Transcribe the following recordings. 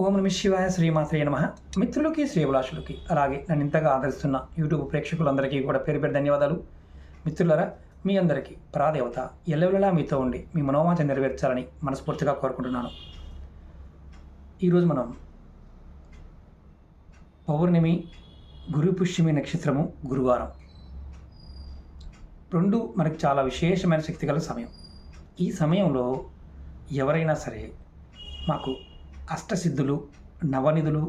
ఓం నమ శివాయ శ్రీమాత్రే నమ. మిత్రులకి శ్రీభిలాషులకి అలాగే నన్ను ఇంతగా ఆదరిస్తున్న యూట్యూబ్ ప్రేక్షకులందరికీ కూడా పేరు పేరు ధన్యవాదాలు. మిత్రులరా మీ అందరికీ పరాదేవత ఎల్లవెల్లలా మీతో ఉండి మీ మనోవాంఛ నెరవేర్చాలని మనస్ఫూర్తిగా కోరుకుంటున్నాను. ఈరోజు మనం పౌర్ణమి గురు పుష్యమి నక్షత్రము గురువారం. రెండు మనకు చాలా విశేషమైన శక్తి గల సమయం. ఈ సమయంలో ఎవరైనా సరే మాకు అష్టసిద్ధులు నవనిధులు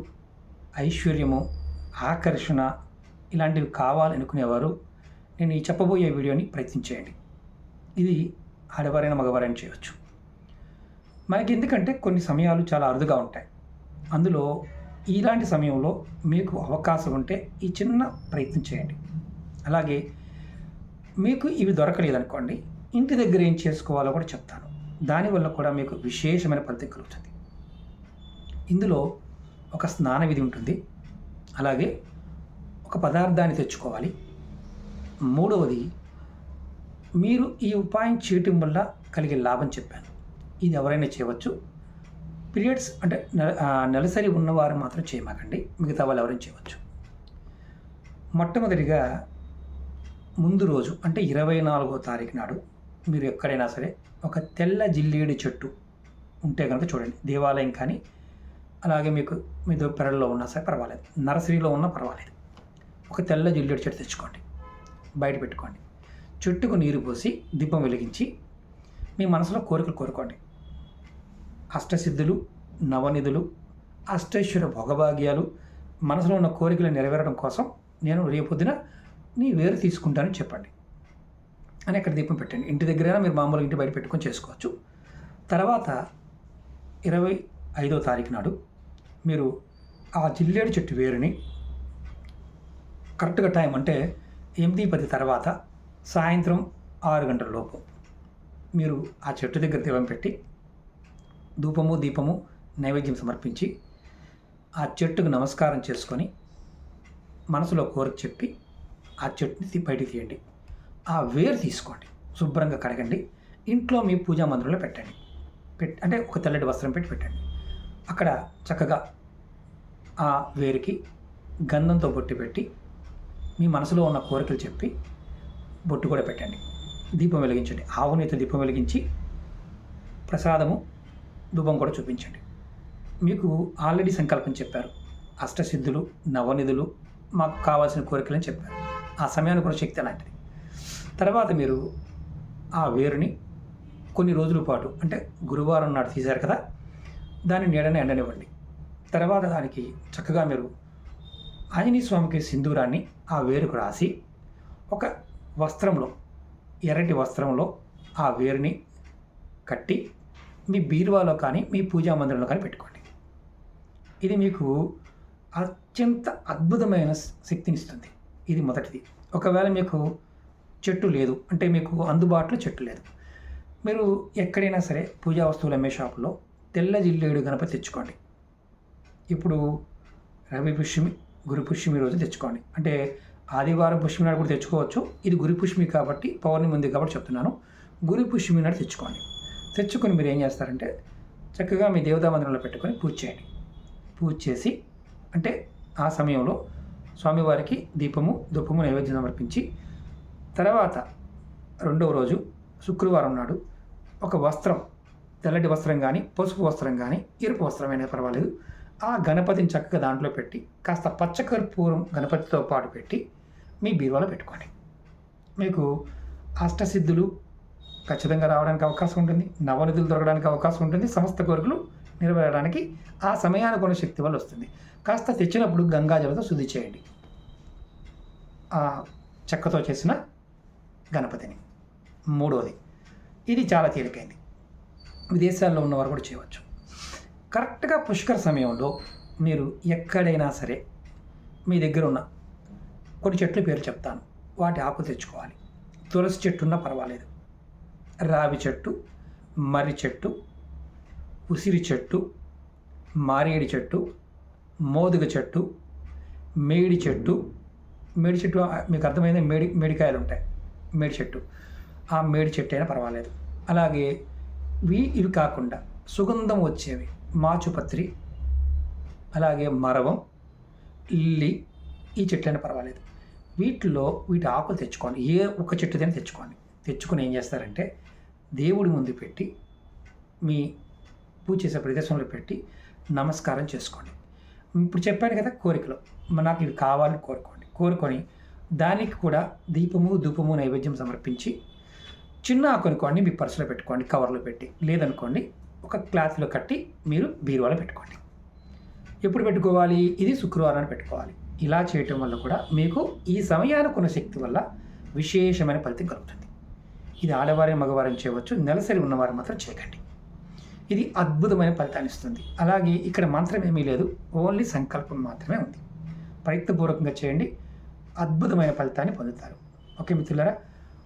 ఐశ్వర్యము ఆకర్షణ ఇలాంటివి కావాలనుకునేవారు నేను ఈ చెప్పబోయే వీడియోని ప్రయత్నించేయండి. ఇది ఆడవారైన మగవారైనా చేయవచ్చు మనకి ఎందుకంటే కొన్ని సమయాలు చాలా అరుదుగా ఉంటాయి. అందులో ఇలాంటి సమయంలో మీకు అవకాశం ఉంటే ఈ చిన్న ప్రయత్నం చేయండి. అలాగే మీకు ఇవి దొరకలేదనుకోండి ఇంటి దగ్గర ఏం చేసుకోవాలో కూడా చెప్తాను. దానివల్ల కూడా మీకు విశేషమైన ఫలితం కలుగుతుంది. ఇందులో ఒక స్నాన విధి ఉంటుంది. అలాగే ఒక పదార్థాన్ని తెచ్చుకోవాలి. మూడవది మీరు ఈ ఉపాయం చేయటం వల్ల కలిగే లాభం చెప్పాను. ఇది ఎవరైనా చేయవచ్చు. పీరియడ్స్ అంటే నెల నెలసరి ఉన్నవారు మాత్రం చేయమాకండి. మిగతా వాళ్ళు ఎవరైనా చేయవచ్చు. మొట్టమొదటిగా ముందు రోజు అంటే ఇరవై నాలుగో తారీఖు నాడు మీరు ఎక్కడైనా సరే ఒక తెల్ల జిల్లేడు చెట్టు ఉంటే కనుక చూడండి. దేవాలయం కానీ అలాగే మీకు మీ పెరల్లో ఉన్నా సరే పర్వాలేదు. నర్సరీలో ఉన్నా పర్వాలేదు. ఒక తెల్ల జిల్లేడు చెట్టు తెచ్చుకోండి. బయట పెట్టుకోండి. చెట్టుకు నీరు పోసి దీపం వెలిగించి మీ మనసులో కోరికలు కోరుకోండి. అష్టసిద్ధులు నవనిధులు అష్టేశ్వర భోగభాగ్యాలు మనసులో ఉన్న కోరికలు నెరవేరడం కోసం నేను రేపొద్దున నీ వేరు తీసుకుంటానని చెప్పండి. అని అక్కడ దీపం పెట్టండి. ఇంటి దగ్గరైనా మీరు మామూలుగా ఇంటి బయట పెట్టుకొని చేసుకోవచ్చు. తర్వాత ఇరవై ఐదో తారీఖు నాడు మీరు ఆ జిల్లేడు చెట్టు వేరుని కరెక్ట్గా టైం అంటే ఎనిమిది పది తర్వాత సాయంత్రం ఆరు గంటల లోపు మీరు ఆ చెట్టు దగ్గర దీపం పెట్టి ధూపము దీపము నైవేద్యం సమర్పించి ఆ చెట్టుకు నమస్కారం చేసుకొని మనసులో కోరిక చెప్పి ఆ చెట్టుని బయటికి తీయండి. ఆ వేరు తీసుకోండి. శుభ్రంగా కడగండి. ఇంట్లో మీ పూజా మందిరంలో పెట్టండి. పెట్ అంటే ఒక తెల్లటి వస్త్రం పెట్టి పెట్టండి. అక్కడ చక్కగా ఆ వేరుకి గంధంతో బొట్టు పెట్టి మీ మనసులో ఉన్న కోరికలు చెప్పి బొట్టు కూడా పెట్టండి. దీపం వెలిగించండి. ఆవునేత దీపం వెలిగించి ప్రసాదము ధూపం కూడా చూపించండి. మీకు ఆల్రెడీ సంకల్పం చెప్పారు. అష్టసిద్ధులు నవనిధులు మాకు కావాల్సిన కోరికలని చెప్పారు. ఆ సమయానికి కూడా శక్తి అలాంటిది. తర్వాత మీరు ఆ వేరుని కొన్ని రోజుల పాటు అంటే గురువారం నాడు తీశారు కదా దాని నీడని ఎండనివ్వండి. తర్వాత దానికి చక్కగా మీరు ఆంజనేయ స్వామికి సింధూరాన్ని ఆ వేరుకు రాసి ఒక వస్త్రంలో ఎర్రటి వస్త్రంలో ఆ వేరుని కట్టి మీ బీరువాలో కానీ మీ పూజా మందిరంలో కానీ పెట్టుకోండి. ఇది మీకు అత్యంత అద్భుతమైన శక్తినిస్తుంది. ఇది మొదటిది. ఒకవేళ మీకు చెట్టు లేదు అంటే మీకు అందుబాటులో చెట్టు లేదు. మీరు ఎక్కడైనా సరే పూజా వస్తువులు అమ్మే షాపులో తెల్ల జిల్లేడు గణపతి తెచ్చుకోండి. ఇప్పుడు రవి పుష్యమి గురు పుష్యమి రోజు తెచ్చుకోండి. అంటే ఆదివారం పుష్యమి నాడు కూడా తెచ్చుకోవచ్చు. ఇది గురి పుష్యమి కాబట్టి పౌర్ణమి ఉంది కాబట్టి చెప్తున్నాను. గురి పుష్యమి నాడు తెచ్చుకోండి. తెచ్చుకొని మీరు ఏం చేస్తారంటే చక్కగా మీ దేవతా మందిరంలో పెట్టుకొని పూజ చేయండి. పూజ చేసి అంటే ఆ సమయంలో స్వామివారికి దీపము ధూపము నైవేద్యం సమర్పించి తర్వాత రెండవ రోజు శుక్రవారం నాడు ఒక వస్త్రం తెల్లటి వస్త్రం కానీ పసుపు వస్త్రం కానీ ఎరుపు వస్త్రం అయినా పర్వాలేదు. ఆ గణపతిని చక్కగా దాంట్లో పెట్టి కాస్త పచ్చకర్పూరం గణపతితో పాటు పెట్టి మీ బీరువాలో పెట్టుకోండి. మీకు అష్టసిద్ధులు ఖచ్చితంగా రావడానికి అవకాశం ఉంటుంది. నవనిధులు దొరకడానికి అవకాశం ఉంటుంది. సమస్త కోరికలు నెరవేరడానికి ఆ సమయానికి ఉన్న శక్తి వల్ల వస్తుంది. కాస్త తెచ్చినప్పుడు గంగాజలతో శుద్ధి చేయండి. ఆ చెక్కతో చేసిన గణపతిని. మూడవది ఇది చాలా తేలికైంది. విదేశాల్లో ఉన్నవారు కూడా చేయవచ్చు. కరెక్ట్గా పుష్కర సమయంలో మీరు ఎక్కడైనా సరే మీ దగ్గర ఉన్న కొన్ని చెట్లు పేరు చెప్తాను. వాటి ఆకు తెచ్చుకోవాలి. తులసి చెట్టు ఉన్నా పర్వాలేదు. రావి చెట్టు మర్రి చెట్టు ఉసిరి చెట్టు మారేడు చెట్టు మోదుగ చెట్టు మేడి చెట్టు. మేడి చెట్టు మీకు అర్థమైంది? మేడి మేడికాయలు ఉంటాయి. మేడి చెట్టు. ఆ మేడి చెట్టు అయినా పర్వాలేదు. అలాగే ఇవి కాకుండా సుగంధం వచ్చేవి. మాచుపత్రి అలాగే మరవం లిల్లీ ఈ చెట్లైనా పర్వాలేదు. వీటిలో వీటి ఆకులు తెచ్చుకోండి ఏ ఒక్క చెట్టుదైనా తెచ్చుకోండి తెచ్చుకొని ఏం చేస్తారంటే దేవుడి ముందు పెట్టి మీ పూజ చేసే ప్రదేశంలో పెట్టి నమస్కారం చేసుకోండి. ఇప్పుడు చెప్పాను కదా కోరికలు. నాకు ఇవి కావాలని కోరుకోండి. కోరుకొని దానికి కూడా దీపము ధూపము నైవేద్యం సమర్పించి చిన్న ఆకు మీ పర్సులో పెట్టుకోండి కవర్లో పెట్టి లేదనుకోండి ఒక క్లాత్లో కట్టి మీరు బీరువాలో పెట్టుకోండి. ఎప్పుడు పెట్టుకోవాలి? ఇది శుక్రవారాన్ని పెట్టుకోవాలి. ఇలా చేయటం వల్ల కూడా మీకు ఈ సమయానికి ఉన్న శక్తి వల్ల విశేషమైన ఫలితం కలుగుతుంది. ఇది ఆడవారి మగవారం చేయవచ్చు నెలసరి ఉన్నవారు మాత్రం చేయకండి. ఇది అద్భుతమైన ఫలితాన్ని ఇస్తుంది. అలాగే ఇక్కడ మంత్రం ఏమీ లేదు ఓన్లీ సంకల్పం మాత్రమే ఉంది. ప్రయత్నపూర్వకంగా చేయండి అద్భుతమైన ఫలితాన్ని పొందుతారు. ఓకే మిత్రులారా?